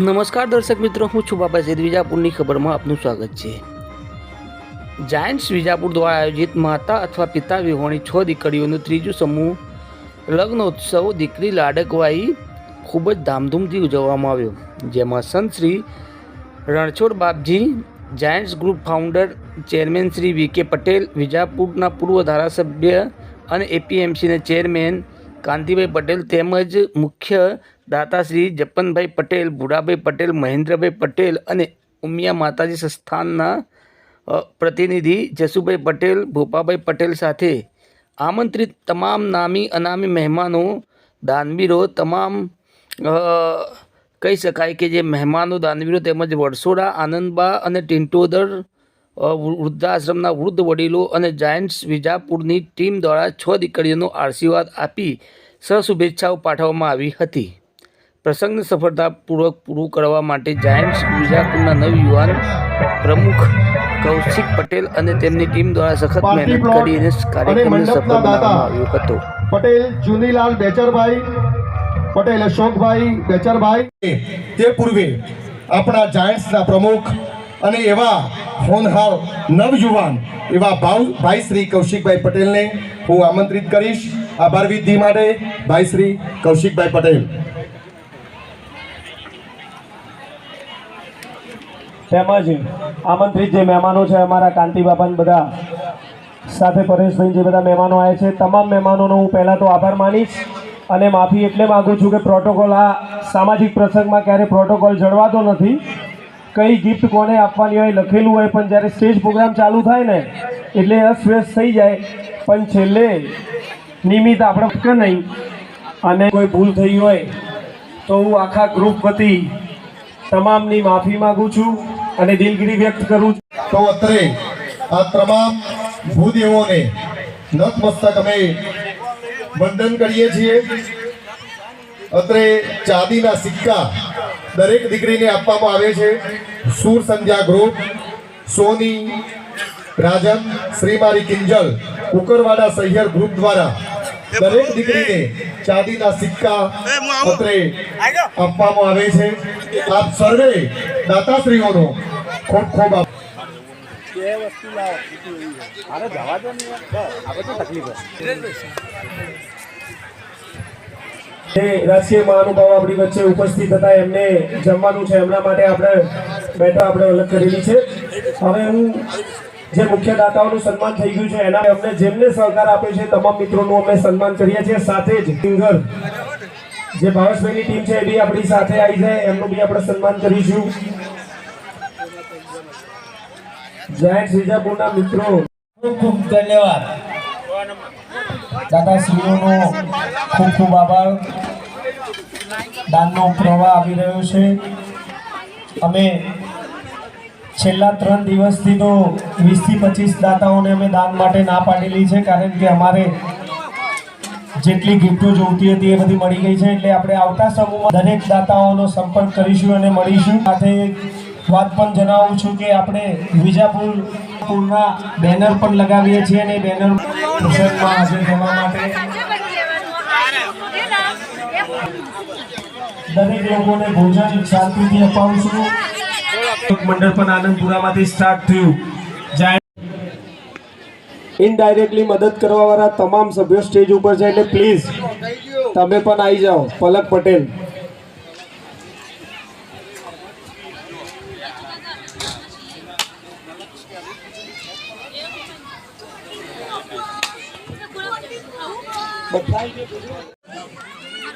નમસ્કાર દર્શક મિત્રો, હું છું બાબા સૈદ વિજાપુરની ખબરમાં આપનું સ્વાગત છે. જાયન્ટ્સ વિજાપુર દ્વારા આયોજિત માતા અથવા પિતા વિહોણી છ દીકરીઓનું ત્રીજું સમૂહ લગ્નોત્સવ દીકરી લાડકવાઈ ખૂબ જ ધામધૂમથી ઉજવવામાં આવ્યો. જેમાં સંત Shri Ranchhod Bapji Giants group founder chairman Shri V K Patel, વિજાપુરના પૂર્વ ધારાસભ્ય અને એપીએમસીના ચેરમેન કાંતિભાઈ પટેલ તેમજ મુખ્ય દાતાશ્રી જપનભાઈ પટેલ ભૂડાભાઈ પટેલ મહેન્દ્રભાઈ પટેલ અને ઉમિયા માતાજી સંસ્થાનના પ્રતિનિધિ જસુભાઈ પટેલ ભોપાભાઈ પટેલ સાથે આમંત્રિત તમામ નામી અનામી મહેમાનો દાનવીરો તમામ કહી શકાય કે જે મહેમાનો દાનવીરો તેમજ વડસોડા આનંદબા અને ટિન્ટોદર અ, વૃદ્ધાશ્રમના વૃદ્ધ વડીલો અને જાયન્ટ્સ વિજાપુરની ટીમ દ્વારા છ દીકરીઓનો આશીર્વાદ આપી સહશુભેચ્છાઓ પાઠવવામાં આવી હતી. પ્રસંગને સફળતાપૂર્વક પૂરું કરવા માટે જાયન્ટ્સ વિજાપુરના નવયુવાન પ્રમુખ કૌશિક પટેલ અને તેમની ટીમ દ્વારા સખત મહેનત કરીને કાર્યક્રમને સફળ બનાવવામાં આવ્યો હતો. પટેલ જુનીલાલ બેચરભાઈ પટેલ અશોકભાઈ બેચરભાઈ. તે પૂર્વે આપણા જાયન્ટ્સના પ્રમુખ અને એવા હોનહાર નવયુવાન એવા ભાવ ભાઈ શ્રી કૌશિકભાઈ પટેલને હું આમંત્રિત કરીશ. આભાર વિધિ માટે ભાઈ શ્રી કૌશિકભાઈ પટેલ. તેમજ આમંત્રિત જે મહેમાનો છે, અમારા કાંતિ બાપાને બધા, સાથે પરેશભાઈ જે બધા મહેમાનો આવ્યા છે, તમામ મહેમાનોનો હું પહેલાં તો આભાર માનીશ અને માફી એટલે માગું છું કે પ્રોટોકોલ આ સામાજિક પ્રસંગમાં ક્યારે પ્રોટોકોલ જળવાતો નથી. કઈ ગિફ્ટ કોને આપવાની હોય લખેલું હોય, પણ જ્યારે સ્ટેજ પ્રોગ્રામ ચાલુ થાય ને, એટલે અસ્વ્યસ્ત થઈ જાય. પણ છેલ્લે નિમિત્ત આપણે કે નહીં, અને કોઈ ભૂલ થઈ હોય, તો હું આખા ગ્રુપ વતી તમામની માફી માગું છું અને દિલગીરી વ્યક્ત કરું છું. તો અત્રે આ તમામ ભૂદેવોને નતમસ્તક અમે વંદન કરીએ છીએ. અત્રે ચાંદીના સિક્કા દરેક દીકરીને આપવામાં આવે છે. સૂર સંધ્યા ગ્રુપ સોની રાજન શ્રીમારી કિંજલ કુકરવાડા સહિયર ગ્રુપ દ્વારા દરેક દીકરીને ચાંદીના સિક્કા પત્રે આપવામાં આવે છે. આપ સર્વે દાતાશ્રીઓનો ખૂબ ખૂબ આભાર. જે રાજકીય મહાનુભાવો આપણી વચ્ચે ઉપસ્થિત હતા, એમને જમવાનું છે. એમના માટે આપણે બેઠા આપણે અલગ કરેલી છે. હવે હું જે મુખ્ય દાતાઓનું સન્માન થઈ ગયું છે, એના અમને જેમને સહકાર આપ્યો છે, તમામ મિત્રોનું અમે સન્માન કરીએ છીએ. સાથે જ સિંગર જે ભાવેશભાઈની ટીમ છે, એ બી આપણી સાથે આવી જાય એમનું બી આપણે સન્માન કરીશું. જય શ્રીજાપુરના મિત્રો. ખૂબ ખૂબ ધન્યવાદ. દાદાશ્રીઓનો ખૂબ ખૂબ આભાર. દાનનો પ્રવાહ આવી રહ્યો છે. અમે છેલ્લા ત્રણ દિવસથી તો વીસથી પચીસ દાતાઓને અમે દાન માટે ના પાડેલી છે, કારણ કે અમારે જેટલી ગિફ્ટો જોઈતી હતી એ બધી મળી ગઈ છે, એટલે આપણે આવતા સમૂહમાં દરેક દાતાઓનો સંપર્ક કરીશું અને મળીશું. સાથે વાત પણ જણાવું છું કે આપણે વિજાપુર પૂરના બેનર પણ લગાવીએ છીએ અને બેનર પ્રસંગમાં હાજર થવા માટે. દરેક લોકોને ભોજન શાંતિથી અપાવશું મંડળ પણ આનંદપુરામાંથી સ્ટાર્ટ થયું. ઇનડાયરેક્ટલી મદદ કરવાવાળા તમામ સભ્યો સ્ટેજ ઉપર છે, એટલે પ્લીઝ તમે પણ આવી જાઓ, પલક પટેલ.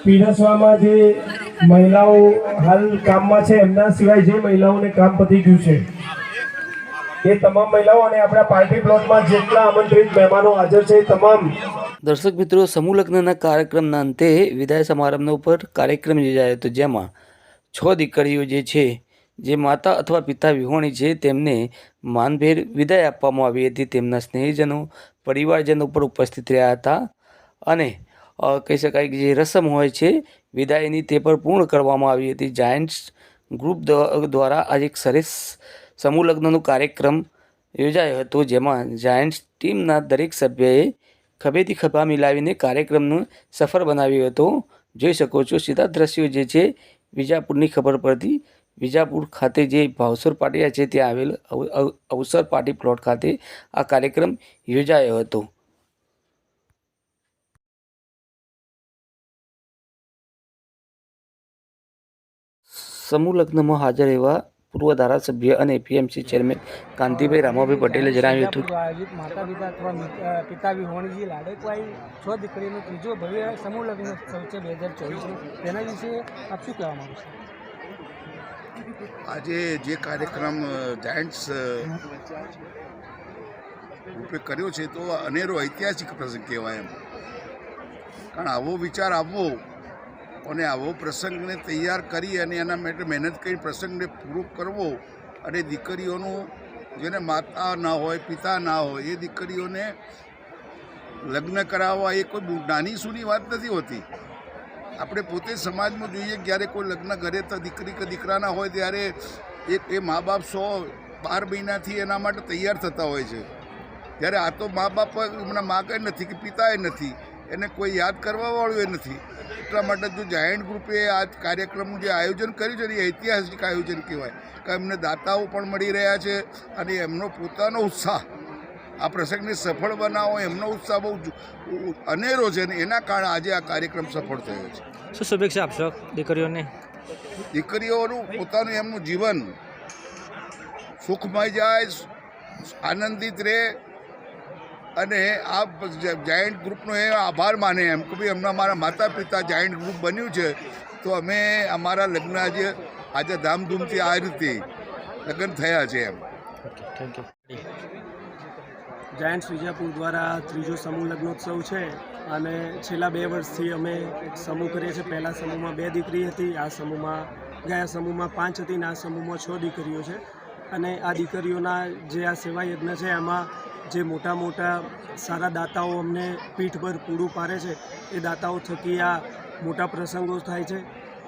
પીરસવામાં જે મહિલાઓ હાલ કામમાં છે, એમના સિવાય જે મહિલાઓને કામ પતી ગયું છે, એ તમામ મહિલાઓ અને આપણા પાર્ટી પ્લોટમાં જેટલા આમંત્રિત મહેમાનો હાજર છે તમામ દર્શક મિત્રો, સમૂહ લગ્નના કાર્યક્રમના અંતે વિદાય સમારંભનો ઉપર કાર્યક્રમ યોજાયો હતો, જેમાં છ દીકરીઓ જે છે, જે માતા અથવા પિતા વિહોણી છે, તેમને માનભેર વિદાય આપવામાં આવી હતી. તેમના સ્નેહીજનો, પરિવારજનો ઉપર ઉપસ્થિત રહ્યા હતા. અને કહી શકાય કે જે રસમ હોય છે, વિદાયની તે પણ પૂર્ણ કરવામાં આવી હતી. જાયન્ટ્સ ગ્રુપ દ્વારા આજે એક સરસ સમૂહ લગ્નનો કાર્યક્રમ યોજાયો હતો, જેમાં જાયન્ટ્સ ટીમના દરેક સભ્યએ ખભેથી ખભા મિલાવીને કાર્યક્રમનું સફળ બનાવ્યો હતો. જોઈ શકો છો, સીધા દ્રશ્યો જે છે, વિજાપુરની ખબર પડતી. વિજાપુર ખાતે જે ભાવસર પાટિયા છે, ત્યાં આવેલ અવ- અવ- અવસર પાર્ટી પ્લોટ ખાતે આ કાર્યક્રમ યોજાયો હતો. સમૂહ લગ્નમાં હાજર એવા પૂર્વ ધારાસભ્ય અને પીએમસી ચેરમેન કાંતિભાઈ રામાભાઈ પટેલે જણાવ્યું હતું. આયોજિત માતા પિતા અથવા પિતા વિહોણીજી લાડકવાઈ છ દીકરીનો ત્રીજો ભવ્ય સમૂહ લગ્ન ઉત્સવ છે બે હજાર ચોવીસનું. તેના વિશે આપ શું કહેવા માંગો છો? આજે જે કાર્યક્રમ જાયન્ટ્સ રૂપે કર્યો છે તો અનેરો ઐતિહાસિક પ્રસંગ કહેવાય એમ. કારણ આવો વિચાર આવવો અને આવો પ્રસંગને તૈયાર કરી અને એના માટે મહેનત કરી પ્રસંગને પૂરો કરવો અને દીકરીઓનું, જેને માતા ના હોય, પિતા ના હોય, એ દીકરીઓને લગ્ન કરાવવા એ કોઈ નાની સૂની વાત નથી હોતી. આપણે પોતે સમાજમાં જોઈએ, જ્યારે કોઈ લગ્ન ઘરે તો દીકરી કે દીકરાના હોય ત્યારે એક એ મા બાપ સો બાર મહિનાથી એના માટે તૈયાર થતા હોય છે. ત્યારે આ તો મા બાપ એમના મા કંઈ નથી કે પિતાએ નથી. એને કોઈ યાદ કરવાવાળું એ નથી. એટલા માટે જો જાયન્ટ ગ્રુપે આ કાર્યક્રમનું જે આયોજન કર્યું છે ને એ ઐતિહાસિક આયોજન કહેવાય. કે એમને દાતાઓ પણ મળી રહ્યા છે અને એમનો પોતાનો ઉત્સાહ આ પ્રસંગને સફળ બનાવો એમનો ઉત્સાહ બહુ અનેરો છે ને એના કારણે આજે આ કાર્યક્રમ સફળ થયો છે. શું શુભેચ્છા આપશો દીકરીઓને? દીકરીઓનું પોતાનું એમનું જીવન સુખમય જાય આનંદિત રહે અને આ જાયન્ટ ગ્રુપનો એ આભાર માને એમ કે ભાઈ એમના મારા માતા પિતા જાયન્ટ ગ્રુપ બન્યું છે, તો અમે અમારા લગ્ન આજે આજે ધામધૂમથી આ રીતે લગ્ન થયા છે એમ. થેન્ક યુ જાયન્ટ્સ વિજાપુર દ્વારા ત્રીજો સમૂહ લગ્નોત્સવ છે અને છેલ્લા બે વર્ષથી અમે સમૂહ કરીએ છીએ. પહેલા સમૂહમાં બે દીકરી હતી, આ સમૂહમાં, ગયા સમૂહમાં પાંચ હતી અને આ સમૂહમાં છ દીકરીઓ છે. અને આ દીકરીઓના જે આ સેવા યજ્ઞ છે, એમાં જે મોટા મોટા સારા દાતાઓ અમને પીઠ પર પૂરું પાડે છે, એ દાતાઓ થકી આ મોટા પ્રસંગો થાય છે.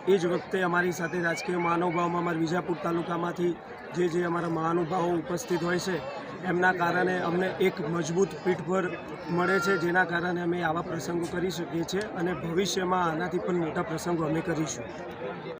એ જ વખતે અમારી સાથે રાજકીય મહાનુભાવમાં અમારા વિજાપુર તાલુકામાંથી જે જે અમારા મહાનુભાવો ઉપસ્થિત હોય છે, એમના કારણે અમને એક મજબૂત પીઠભર મળે છે, જેના કારણે અમે આવા પ્રસંગો કરી શકીએ છીએ અને ભવિષ્યમાં આનાથી પણ મોટા પ્રસંગો અમે કરીશું.